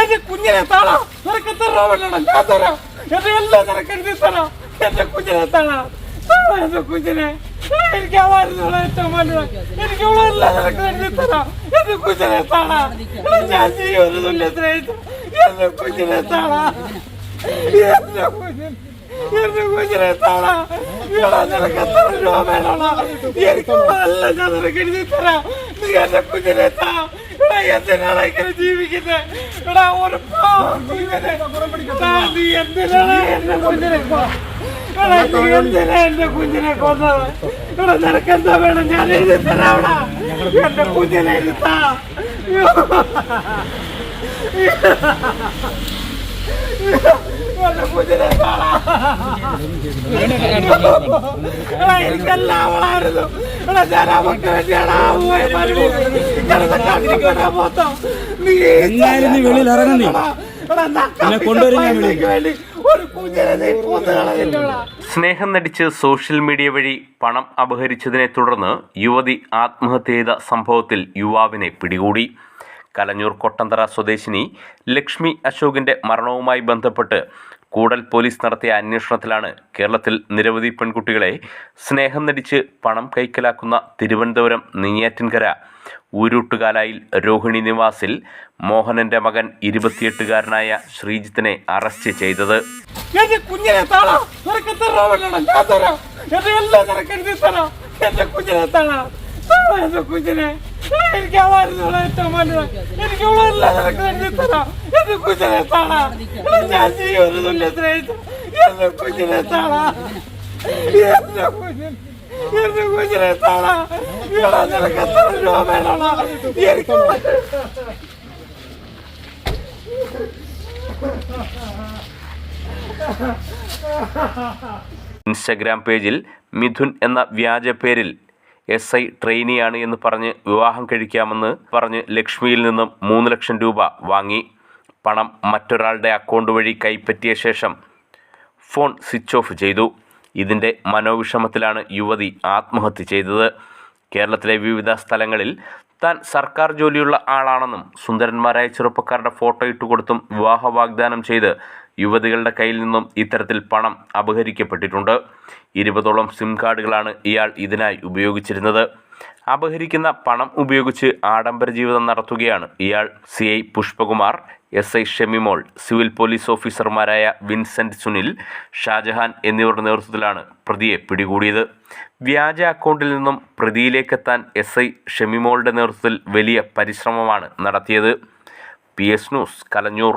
എന്റെ കുഞ്ഞിനെ താളാ. നിനക്ക് എത്ര രൂപ വേണം ഞാൻ തരാം. എന്റെ എല്ലാം നിനക്ക് എഴുതി തരാം. എന്റെ കുഞ്ഞിനെ താളാ. എന്റെ കുഞ്ഞിനെ. എനിക്ക് അവാർന്നുള്ള ഏറ്റവും വലുത്. എനിക്ക് ഉള്ളതെല്ലാം നിനക്ക് കുഞ്ഞിനെ താളാ. ഞാൻ ജീവന് തുല്യ എന്റെ കുഞ്ഞിനെ താളാ. എന്റെ കുഞ്ഞിനെ. എന്റെ കുഞ്ഞിനെ താളാ. എടാ നിനക്ക് എത്ര രൂപ ഞാൻ നിനക്ക് എഴുതി തരാം. എന്റെ കുഞ്ഞിനെ താ. എന്തിനാണ് ഇങ്ങനെ എടാ ഒരു നീ എന്തിനാണ് എന്റെ കുഞ്ഞിനെ എടാ കുഞ്ഞിനെ കൊന്നത്? എടാ നിനക്ക് എന്താ വേണം? ഞാൻ എഴുതി തരാവടാ എന്റെ കുഞ്ഞിനെ എഴുതാ എന്റെ കുഞ്ഞിനെ കാണാ എടാ, എനിക്കെല്ലാം അവളായിരുന്നു. എടാ, ഞാൻ അവൾക്ക് വേണ്ടിയാണ് ആ പോയ മരുഭൂമി. കിടന്ന് കഷ്ടപ്പെടാൻ മൊത്തം. നീ വെളിയിൽ ഇറങ്ങ് നീ. നിന്നെ കൊണ്ടുവരും ഞാൻ പൈസയ്ക്ക് വേണ്ടി ഒരു കുഞ്ഞിനെ നീ സ്നേഹം നടിച്ച് സോഷ്യൽ മീഡിയ വഴി പണം അപഹരിച്ചതിനെ തുടർന്ന് യുവതി ആത്മഹത്യ ചെയ്ത സംഭവത്തിൽ യുവാവിനെ പിടികൂടി കലഞ്ഞൂർ കൊട്ടന്തറ സ്വദേശിനി ലക്ഷ്മി അശോകിന്റെ മരണവുമായി ബന്ധപ്പെട്ട് കൂടൽ പോലീസ് നടത്തിയ അന്വേഷണത്തിലാണ് കേരളത്തിൽ നിരവധി പെൺകുട്ടികളെ സ്നേഹം നടിച്ച് പണം കൈക്കലാക്കുന്ന തിരുവനന്തപുരം നെയ്യാറ്റിൻകര ഊരൂട്ടുകാലായിൽ രോഹിണി നിവാസിൽ മോഹനന്റെ മകൻ ഇരുപത്തിയെട്ടുകാരനായ ശ്രീജിത്തിനെ അറസ്റ്റ് ചെയ്തത്. കുഞ്ഞിനെ? എനിക്ക് അവാർന്നുള്ള ഏറ്റവും വലുത് എനിക്ക് ഉള്ളതെല്ലാം നിനക്ക് എഴുതി തരാം എന്റെ കുഞ്ഞിനെ താളാ എടാ, ഞാൻ ജീവന് തുല്യ സ്നേഹിച്ചു എന്റെ കുഞ്ഞിനെ താളാ എന്റെ കുഞ്ഞിനെ എന്റെ കുഞ്ഞിനെ താളാ എടാ നിനക്ക് എത്ര രൂപ വേണോടാ എനിക്ക് ഇൻസ്റ്റഗ്രാം പേജിൽ മിഥുൻ എന്ന വ്യാജ പേരിൽ എസ് ഐ ട്രെയിനിയാണ് എന്ന് പറഞ്ഞ് വിവാഹം കഴിക്കാമെന്ന് പറഞ്ഞ് ലക്ഷ്മിയിൽ നിന്നും മൂന്ന് ലക്ഷം രൂപ വാങ്ങി. പണം മറ്റൊരാളുടെ അക്കൗണ്ട് വഴി കൈപ്പറ്റിയ ശേഷം ഫോൺ സ്വിച്ച് ഓഫ് ചെയ്തു. ഇതിന്റെ മനോവിഷമത്തിലാണ് യുവതി ആത്മഹത്യ ചെയ്തത്. കേരളത്തിലെ വിവിധ സ്ഥലങ്ങളിൽ താൻ സർക്കാർ ജോലിയുള്ള ആളാണെന്നും സുന്ദരന്മാരായ ചെറുപ്പക്കാരുടെ ഫോട്ടോ ഇട്ടുകൊടുത്തും വിവാഹ വാഗ്ദാനം ചെയ്ത് യുവതികളുടെ കയ്യിൽ നിന്നും ഇത്തരത്തിൽ പണം അപഹരിക്കപ്പെട്ടിട്ടുണ്ട്. ഇരുപതോളം സിം കാർഡുകളാണ് ഇയാൾ ഇതിനായി ഉപയോഗിച്ചിരുന്നത്. അപഹരിക്കുന്ന പണം ഉപയോഗിച്ച് ആഡംബര ജീവിതം നടത്തുകയാണ് ഇയാൾ. C. I. Pushpakumar S. I. Shemimol civil police ഓഫീസർമാരായ വിൻസെന്റ് സുനിൽ ഷാജഹാൻ എന്നിവരുടെ നേതൃത്വത്തിലാണ് പ്രതിയെ പിടികൂടിയത്. വ്യാജ അക്കൗണ്ടിൽ നിന്നും പ്രതിയിലേക്കെത്താൻ എസ്. ഐ. ഷെമിമോളുടെ നേതൃത്വത്തിൽ വലിയ പരിശ്രമമാണ് നടത്തിയത്. പി. എസ്. ന്യൂസ് കലഞ്ഞൂർ.